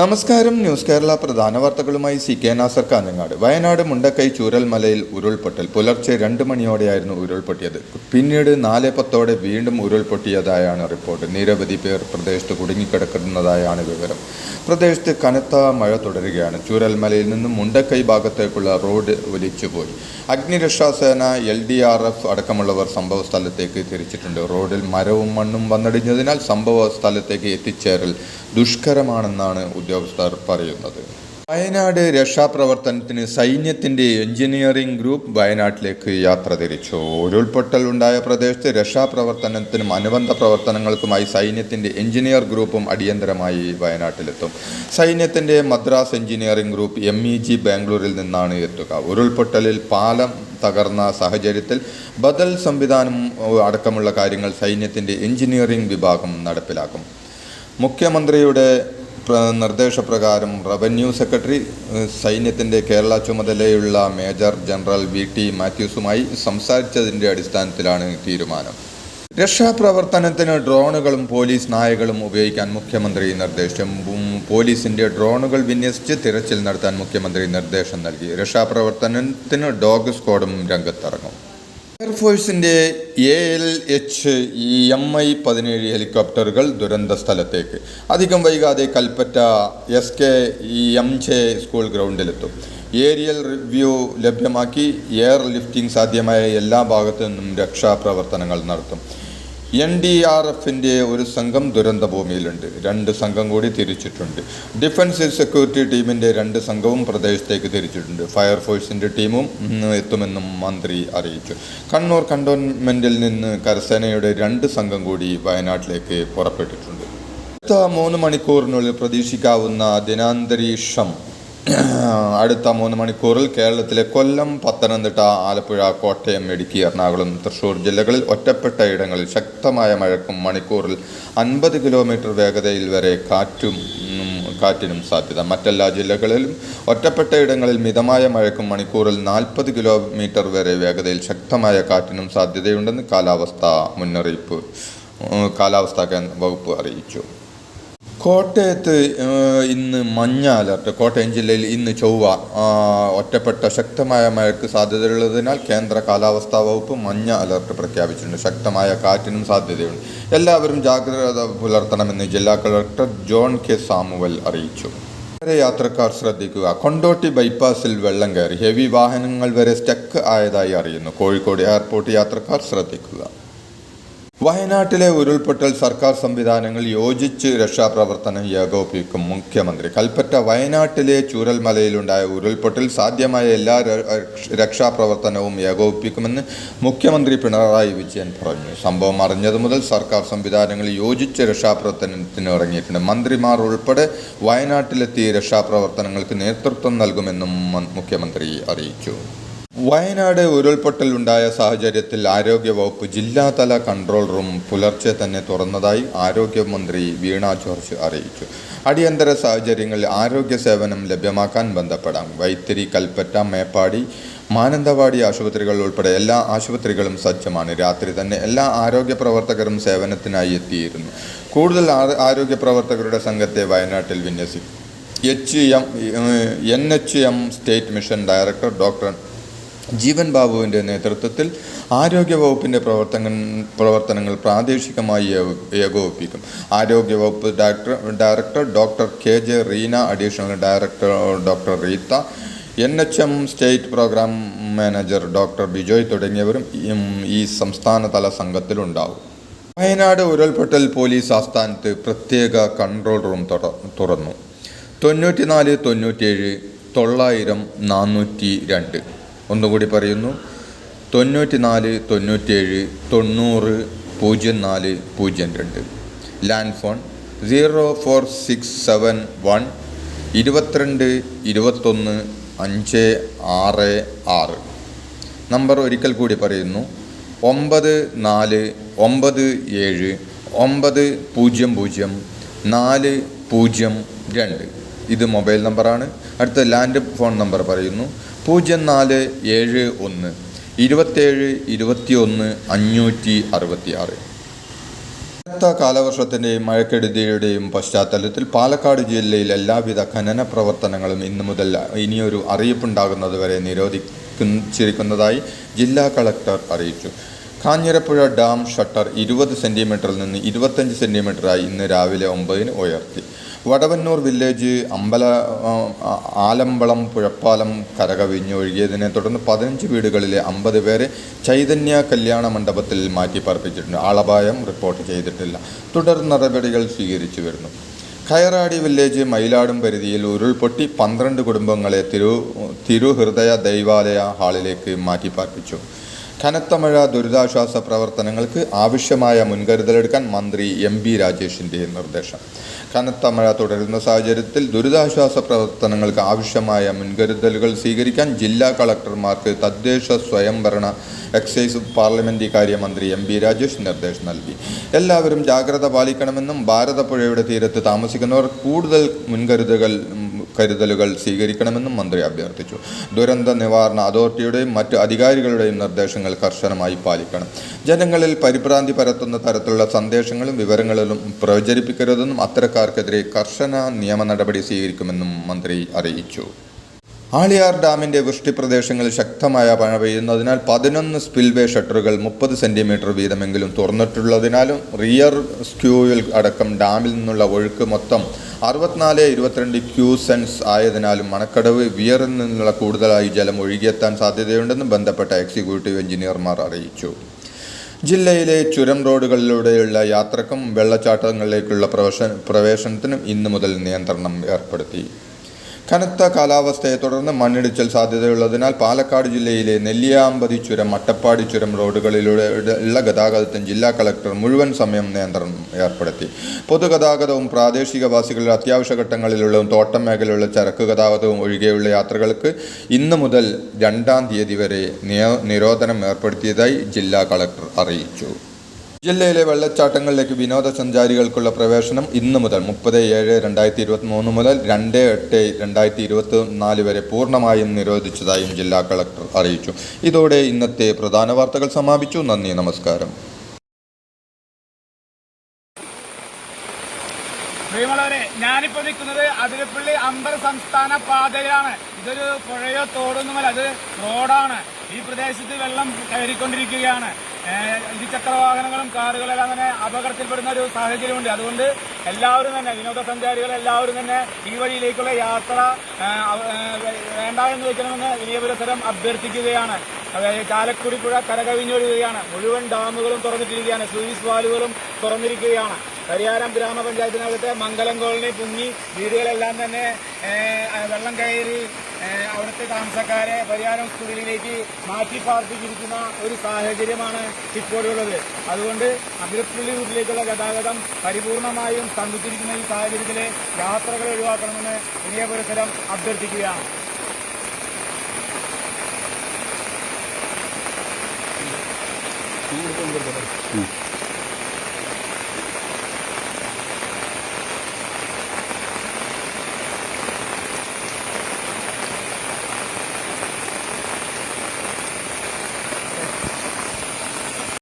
നമസ്കാരം ന്യൂസ് കേരള പ്രധാന വാർത്തകളുമായി സി കെ നാസർ കാഞ്ഞങ്ങാട്. വയനാട് മുണ്ടക്കൈ ചൂരൽമലയിൽ ഉരുൾപൊട്ടൽ. പുലർച്ചെ രണ്ട് മണിയോടെയായിരുന്നു ഉരുൾപൊട്ടിയത്. പിന്നീട് നാല് പത്തോടെ വീണ്ടും ഉരുൾപൊട്ടിയതായാണ് റിപ്പോർട്ട്. നിരവധി പേർ പ്രദേശത്ത് കുടുങ്ങിക്കിടക്കുന്നതായാണ് വിവരം. പ്രദേശത്ത് കനത്ത മഴ തുടരുകയാണ്. ചൂരൽമലയിൽ നിന്നും മുണ്ടക്കൈ ഭാഗത്തേക്കുള്ള റോഡ് ഒലിച്ചുപോയി. അഗ്നിരക്ഷാസേന എൽ ഡി ആർ എഫ് അടക്കമുള്ളവർ സംഭവ സ്ഥലത്തേക്ക് തിരിച്ചിട്ടുണ്ട്. റോഡിൽ മരവും മണ്ണും വന്നടിഞ്ഞതിനാൽ സംഭവ സ്ഥലത്തേക്ക് എത്തിച്ചേരൽ ദുഷ്കരമാണെന്നാണ് ഉദ്യോഗസ്ഥർ പറയുന്നത്. വയനാട് രക്ഷാപ്രവർത്തനത്തിന് സൈന്യത്തിന്റെ എഞ്ചിനീയറിംഗ് ഗ്രൂപ്പ് വയനാട്ടിലേക്ക് യാത്ര തിരിച്ചു. ഉരുൾപൊട്ടൽ ഉണ്ടായ പ്രദേശത്ത് രക്ഷാപ്രവർത്തനത്തിനും അനുബന്ധ പ്രവർത്തനങ്ങൾക്കുമായി സൈന്യത്തിന്റെ എഞ്ചിനീയർ ഗ്രൂപ്പും അടിയന്തരമായി വയനാട്ടിലെത്തും. സൈന്യത്തിന്റെ Madras engineering group M E G ബാംഗ്ലൂരിൽ നിന്നാണ് എത്തുക. ഉരുൾപൊട്ടലിൽ പാലം തകർന്ന സാഹചര്യത്തിൽ ബദൽ സംവിധാനം അടക്കമുള്ള കാര്യങ്ങൾ സൈന്യത്തിന്റെ എഞ്ചിനീയറിംഗ് വിഭാഗം നടപ്പിലാക്കും. മുഖ്യമന്ത്രിയുടെ നിർദ്ദേശപ്രകാരം റവന്യൂ സെക്രട്ടറി സൈന്യത്തിന്റെ കേരള ചുമതലയുള്ള മേജർ ജനറൽ വി ടി മാത്യൂസുമായി സംസാരിച്ചതിന്റെ അടിസ്ഥാനത്തിലാണ് തീരുമാനം. രക്ഷാപ്രവർത്തനത്തിന് ഡ്രോണുകളും പോലീസ് നായകളും ഉപയോഗിക്കാൻ മുഖ്യമന്ത്രി നിർദ്ദേശം. പോലീസിന്റെ ഡ്രോണുകൾ വിന്യസിച്ച് തിരച്ചിൽ നടത്താൻ മുഖ്യമന്ത്രി നിർദ്ദേശം നൽകി. രക്ഷാപ്രവർത്തനത്തിന് ഡോഗ് സ്ക്വാഡും രംഗത്തിറങ്ങും. എയർഫോഴ്സിന്റെ A L H E M I പതിനേഴ് ഹെലികോപ്റ്ററുകൾ ദുരന്ത സ്ഥലത്തേക്ക്. അധികം വൈകാതെ Kalpetta S K E M J school ഗ്രൗണ്ടിലെത്തും. Aerial review ലഭ്യമാക്കി എയർ ലിഫ്റ്റിംഗ് സാധ്യമായ എല്ലാ ഭാഗത്തു നിന്നും രക്ഷാപ്രവർത്തനങ്ങൾ നടത്തും. എൻ ഡി ആർ എഫിന്റെ ഒരു സംഘം ദുരന്ത ഭൂമിയിലുണ്ട് രണ്ട് സംഘം കൂടി തിരിച്ചിട്ടുണ്ട്. ഡിഫൻസ് സെക്യൂരിറ്റി ടീമിന്റെ രണ്ട് സംഘവും പ്രദേശത്തേക്ക് തിരിച്ചിട്ടുണ്ട്. ഫയർഫോഴ്സിന്റെ ടീമും എത്തുമെന്നും മന്ത്രി അറിയിച്ചു. കണ്ണൂർ കണ്ടോൺമെന്റിൽ നിന്ന് കരസേനയുടെ രണ്ട് സംഘം കൂടി വയനാട്ടിലേക്ക് പുറപ്പെട്ടിട്ടുണ്ട്. അടുത്ത മൂന്ന് മണിക്കൂറിനുള്ളിൽ പ്രതീക്ഷിക്കാവുന്ന ദിനാന്തരീക്ഷം അടുത്ത മൂന്ന് മണിക്കൂറിൽ കേരളത്തിലെ കൊല്ലം പത്തനംതിട്ട ആലപ്പുഴ കോട്ടയം ഇടുക്കി എറണാകുളം തൃശൂർ ജില്ലകളിൽ ഒറ്റപ്പെട്ട ഇടങ്ങളിൽ ശക്തമായ മഴക്കും മണിക്കൂറിൽ അൻപത് കിലോമീറ്റർ വേഗതയിൽ വരെ കാറ്റും കാറ്റിനും സാധ്യത. മറ്റെല്ലാ ജില്ലകളിലും ഒറ്റപ്പെട്ട ഇടങ്ങളിൽ മിതമായ മഴക്കും മണിക്കൂറിൽ നാൽപ്പത് കിലോമീറ്റർ വരെ വേഗതയിൽ ശക്തമായ കാറ്റിനും സാധ്യതയുണ്ടെന്ന് കാലാവസ്ഥാ മുന്നറിയിപ്പ് കാലാവസ്ഥാ വകുപ്പ് അറിയിച്ചു. കോട്ടയത്ത് ഇന്ന് മഞ്ഞ അലർട്ട് കോട്ടയം ജില്ലയിൽ ഇന്ന് ചൊവ്വ ഒറ്റപ്പെട്ട ശക്തമായ മഴയ്ക്ക് സാധ്യതയുള്ളതിനാൽ കേന്ദ്ര കാലാവസ്ഥാ വകുപ്പ് മഞ്ഞ അലർട്ട് പ്രഖ്യാപിച്ചിട്ടുണ്ട്. ശക്തമായ കാറ്റിനും സാധ്യതയുണ്ട്. എല്ലാവരും ജാഗ്രത പുലർത്തണമെന്ന് ജില്ലാ കളക്ടർ ജോൺ കെ. സാമുവൽ അറിയിച്ചു. യാത്രക്കാർ ശ്രദ്ധിക്കുക. കൊണ്ടോട്ടി ബൈപ്പാസിൽ വെള്ളം കയറി. ഹെവി വാഹനങ്ങൾ വരെ സ്റ്റക്ക് ആയതായി അറിയുന്നു. കോഴിക്കോട് എയർപോർട്ട് യാത്രക്കാർ ശ്രദ്ധിക്കുക. വയനാട്ടിലെ ഉരുൾപൊട്ടൽ സർക്കാർ സംവിധാനങ്ങൾ യോജിച്ച് രക്ഷാപ്രവർത്തനം ഏകോപിക്കും മുഖ്യമന്ത്രി. കൽപ്പറ്റ വയനാട്ടിലെ ചൂരൽമലയിലുണ്ടായ ഉരുൾപൊട്ടൽ സാധ്യമായ എല്ലാ രക്ഷാപ്രവർത്തനവും ഏകോപിപ്പിക്കുമെന്ന് മുഖ്യമന്ത്രി പിണറായി വിജയൻ പറഞ്ഞു. സംഭവം അറിഞ്ഞതു മുതൽ സർക്കാർ സംവിധാനങ്ങൾ യോജിച്ച് രക്ഷാപ്രവർത്തനത്തിന് ഇറങ്ങിയിട്ടുണ്ട്. മന്ത്രിമാർ ഉൾപ്പെടെ വയനാട്ടിലെത്തി രക്ഷാപ്രവർത്തനങ്ങൾക്ക് നേതൃത്വം നൽകുമെന്നും മുഖ്യമന്ത്രി അറിയിച്ചു. വയനാട് ഉരുൾപൊട്ടൽ ഉണ്ടായ സാഹചര്യത്തിൽ ആരോഗ്യവകുപ്പ് ജില്ലാതല കൺട്രോൾ റൂം പുലർച്ചെ തന്നെ തുറന്നതായി ആരോഗ്യമന്ത്രി വീണ ജോർജ് അറിയിച്ചു. അടിയന്തര സാഹചര്യങ്ങളിൽ ആരോഗ്യ സേവനം ലഭ്യമാക്കാൻ ബന്ധപ്പെടാം. വൈത്തിരി കൽപ്പറ്റ മേപ്പാടി മാനന്തവാടി ആശുപത്രികൾ ഉൾപ്പെടെ എല്ലാ ആശുപത്രികളും സജ്ജമാണ്. രാത്രി തന്നെ എല്ലാ ആരോഗ്യ പ്രവർത്തകരും സേവനത്തിനായി എത്തിയിരുന്നു. കൂടുതൽ ആരോഗ്യ പ്രവർത്തകരുടെ സംഘത്തെ വയനാട്ടിൽ വിന്യസിക്കും. H M N H M state mission director doctor Jeevan ബാബുവിന്റെ നേതൃത്വത്തിൽ ആരോഗ്യവകുപ്പിന്റെ പ്രവർത്തന പ്രവർത്തനങ്ങൾ പ്രാദേശികമായി ഏക- ഏകോപിപ്പിക്കും. ആരോഗ്യവകുപ്പ് director director doctor K J Reena additional director doctor Reetha N H M state program manager doctor Bijoy തുടങ്ങിയവരും ഈ- സംസ്ഥാനതല സംഘത്തിലുണ്ടാവും. വയനാട് ഉരുൾപൊട്ടൽ പോലീസ് ആസ്ഥാനത്ത് പ്രത്യേക കൺട്രോൾ റൂം തുറ- തുറന്നു. തൊണ്ണൂറ്റിനാല് തൊണ്ണൂറ്റിയേഴ് തൊള്ളായിരം നാനൂറ്റി രണ്ട് ഒന്നുകൂടി പറയുന്നു. തൊണ്ണൂറ്റി നാല് തൊണ്ണൂറ്റിയേഴ് തൊണ്ണൂറ് പൂജ്യം നാല് പൂജ്യം രണ്ട്. Land phone zero four six seven one ഇരുപത്തിരണ്ട് ഇരുപത്തൊന്ന് അഞ്ച് ആറ് ആറ്. നമ്പർ ഒരിക്കൽ കൂടി പറയുന്നു. ഒമ്പത് നാല് ഒമ്പത് ഏഴ് ഒമ്പത് പൂജ്യം പൂജ്യം നാല് പൂജ്യം രണ്ട്. ഇത് മൊബൈൽ നമ്പറാണ്. അടുത്ത ലാൻഡ് ഫോൺ നമ്പർ പറയുന്നു. പൂജ്യം നാല് ഏഴ് ഒന്ന് ഇരുപത്തേഴ് ഇരുപത്തിയൊന്ന് അഞ്ഞൂറ്റി അറുപത്തി ആറ് കനത്ത കാലവർഷത്തിന്റെയും മഴക്കെടുതിയുടെയും പശ്ചാത്തലത്തിൽ പാലക്കാട് ജില്ലയിൽ എല്ലാവിധ ഖനന പ്രവർത്തനങ്ങളും ഇന്നു മുതൽ ഇനിയൊരു അറിയിപ്പുണ്ടാകുന്നതുവരെ നിരോധിച്ചിരിക്കുന്നതായി ജില്ലാ കളക്ടർ അറിയിച്ചു. കാഞ്ഞിരപ്പുഴ ഡാം ഷട്ടർ ഇരുപത് സെന്റിമീറ്ററിൽ നിന്ന് ഇരുപത്തഞ്ച് സെന്റിമീറ്ററായി ഇന്ന് രാവിലെ ഒമ്പതിന് ഉയർത്തി. വടവന്നൂർ വില്ലേജ് അമ്പല ആലമ്പളം പുഴപ്പാലം കരകവിഞ്ഞ് ഒഴുകിയതിനെ തുടർന്ന് പതിനഞ്ച് വീടുകളിലെ അമ്പത് പേരെ ചൈതന്യ കല്യാണ മണ്ഡപത്തിൽ മാറ്റി പാർപ്പിച്ചിട്ടുണ്ട് ആളപായം റിപ്പോർട്ട് ചെയ്തിട്ടില്ല. തുടർ നടപടികൾ സ്വീകരിച്ചു വരുന്നു. കയറാടി വില്ലേജ് മയിലാടും പരിധിയിൽ ഉരുൾപൊട്ടി പന്ത്രണ്ട് കുടുംബങ്ങളെ തിരു തിരുഹൃദയ ദൈവാലയ ഹാളിലേക്ക് മാറ്റി പാർപ്പിച്ചു കനത്ത മഴ ദുരിതാശ്വാസ പ്രവർത്തനങ്ങൾക്ക് ആവശ്യമായ മുൻകരുതലെടുക്കാൻ മന്ത്രി എം ബി രാജേഷിന്റെ നിർദ്ദേശം. കനത്ത മഴ തുടരുന്ന സാഹചര്യത്തിൽ ദുരിതാശ്വാസ പ്രവർത്തനങ്ങൾക്ക് ആവശ്യമായ മുൻകരുതലുകൾ സ്വീകരിക്കാൻ ജില്ലാ കളക്ടർമാർക്ക് തദ്ദേശ സ്വയംഭരണ എക്സൈസ് പാർലമെന്ററി കാര്യമന്ത്രി എം ബി രാജേഷ് നിർദ്ദേശം നൽകി. എല്ലാവരും ജാഗ്രത പാലിക്കണമെന്നും ഭാരതപ്പുഴയുടെ തീരത്ത് താമസിക്കുന്നവർ കൂടുതൽ മുൻകരുതലുകൾ കരുതലുകൾ സ്വീകരിക്കണമെന്നും മന്ത്രി അഭ്യർത്ഥിച്ചു. ദുരന്ത നിവാരണ അതോറിറ്റിയുടെയും മറ്റ് അധികാരികളുടെയും നിർദ്ദേശങ്ങൾ കർശനമായി പാലിക്കണം. ജനങ്ങളിൽ പരിഭ്രാന്തി പരത്തുന്ന തരത്തിലുള്ള സന്ദേശങ്ങളും വിവരങ്ങളിലും പ്രചരിപ്പിക്കരുതെന്നും അത്തരക്കാർക്കെതിരെ കർശന നിയമ നടപടി സ്വീകരിക്കുമെന്നും മന്ത്രി അറിയിച്ചു. ആളിയാർ ഡാമിന്റെ വൃഷ്ടിപ്രദേശങ്ങളിൽ ശക്തമായ മഴ പെയ്യുന്നതിനാൽ പതിനൊന്ന് സ്പിൽവേ ഷട്ടറുകൾ മുപ്പത് സെന്റിമീറ്റർ വീതമെങ്കിലും തുറന്നിട്ടുള്ളതിനാലും റിയർ സ്ക്യൂവിൽ അടക്കം ഡാമിൽ നിന്നുള്ള ഒഴുക്ക് മൊത്തം അറുപത്തിനാല് ഇരുപത്തിരണ്ട് ക്യൂസെൻസ് ആയതിനാലും മണക്കടവ് വിയറിൽ നിന്നുള്ള കൂടുതലായി ജലം ഒഴുകിയെത്താൻ സാധ്യതയുണ്ടെന്ന് ബന്ധപ്പെട്ട എക്സിക്യൂട്ടീവ് എഞ്ചിനീയർമാർ അറിയിച്ചു. ജില്ലയിലെ ചുരം റോഡുകളിലൂടെയുള്ള യാത്രക്കും വെള്ളച്ചാട്ടങ്ങളിലേക്കുള്ള പ്രവേശ പ്രവേശനത്തിനും ഇന്നു മുതൽ നിയന്ത്രണം ഏർപ്പെടുത്തി. കനത്ത കാലാവസ്ഥയെ തുടർന്ന് മണ്ണിടിച്ചൽ സാധ്യതയുള്ളതിനാൽ പാലക്കാട് ജില്ലയിലെ നെല്ലിയാമ്പതി ചുരം അട്ടപ്പാടി ചുരം റോഡുകളിലൂടെ ഉള്ള ഗതാഗതത്തിന് ജില്ലാ കളക്ടർ മുഴുവൻ സമയം നിയന്ത്രണം ഏർപ്പെടുത്തി. പൊതുഗതാഗതവും പ്രാദേശികവാസികളുടെ അത്യാവശ്യ ഘട്ടങ്ങളിലുള്ളതും തോട്ടം മേഖലയിലുള്ള ചരക്ക് ഗതാഗതവും ഒഴികെയുള്ള യാത്രകൾക്ക് ഇന്നു മുതൽ രണ്ടാം തീയതി വരെ നിരോധനം ഏർപ്പെടുത്തിയതായി ജില്ലാ കളക്ടർ അറിയിച്ചു. ജില്ലയിലെ വെള്ളച്ചാട്ടങ്ങളിലേക്ക് വിനോദസഞ്ചാരികൾക്കുള്ള പ്രവേശനം ഇന്ന് മുതൽ മുപ്പത് ഏഴ് രണ്ടായിരത്തി ഇരുപത്തി മൂന്ന് മുതൽ രണ്ട് എട്ട് രണ്ടായിരത്തി ഇരുപത്തി നാല് വരെ പൂർണമായും നിരോധിച്ചതായും ജില്ലാ കളക്ടർ അറിയിച്ചു. ഇതോടെ ഇന്നത്തെ പ്രധാന വാർത്തകൾ സമാപിച്ചു. നന്ദി നമസ്കാരം. ഞാനിപ്പോ നിൽക്കുന്നത് അതിരപ്പള്ളി അന്തർ സംസ്ഥാന പാതയിലാണ്. ഇതൊരു പുഴയോ തോടൊന്നുമല്ല അത് റോഡാണ്. ഈ പ്രദേശത്ത് വെള്ളം കയറിക്കൊണ്ടിരിക്കുകയാണ്. ഇരുചക്ര വാഹനങ്ങളും കാറുകളെല്ലാം തന്നെ അപകടത്തിൽപ്പെടുന്ന ഒരു സാഹചര്യമുണ്ട്. അതുകൊണ്ട് എല്ലാവരും തന്നെ വിനോദസഞ്ചാരികൾ എല്ലാവരും തന്നെ ഈ വഴിയിലേക്കുള്ള യാത്ര വേണ്ട എന്ന് വെക്കണമെന്ന് വിനയപുരസരം അഭ്യർത്ഥിക്കുകയാണ്. അതായത് ചാലക്കുടി പുഴ കരകവിഞ്ഞൊഴുകുകയാണ്. മുഴുവൻ ഡാമുകളും തുറന്നിട്ടിരിക്കുകയാണ്. സൂയിസ് വാലുകളും തുറന്നിരിക്കുകയാണ്. പരിയാരം ഗ്രാമപഞ്ചായത്തിനകത്തെ മംഗലം കോളനി പുങ്ങി വീടുകളെല്ലാം തന്നെ വെള്ളം കയറി അവിടുത്തെ താമസക്കാരെ പരിയാരം സ്കൂളിലേക്ക് മാറ്റി പാർപ്പിച്ചിരിക്കുന്ന ഒരു സാഹചര്യമാണ് ഇപ്പോഴുള്ളത്. അതുകൊണ്ട് അതിരപ്പള്ളി റൂട്ടിലേക്കുള്ള ഗതാഗതം പരിപൂർണമായും സ്തംഭിച്ചിരിക്കുന്ന ഈ സാഹചര്യത്തിലെ യാത്രകൾ ഒഴിവാക്കണമെന്ന് വിനയ പുരസരം അഭ്യർത്ഥിക്കുകയാണ്. ഉം.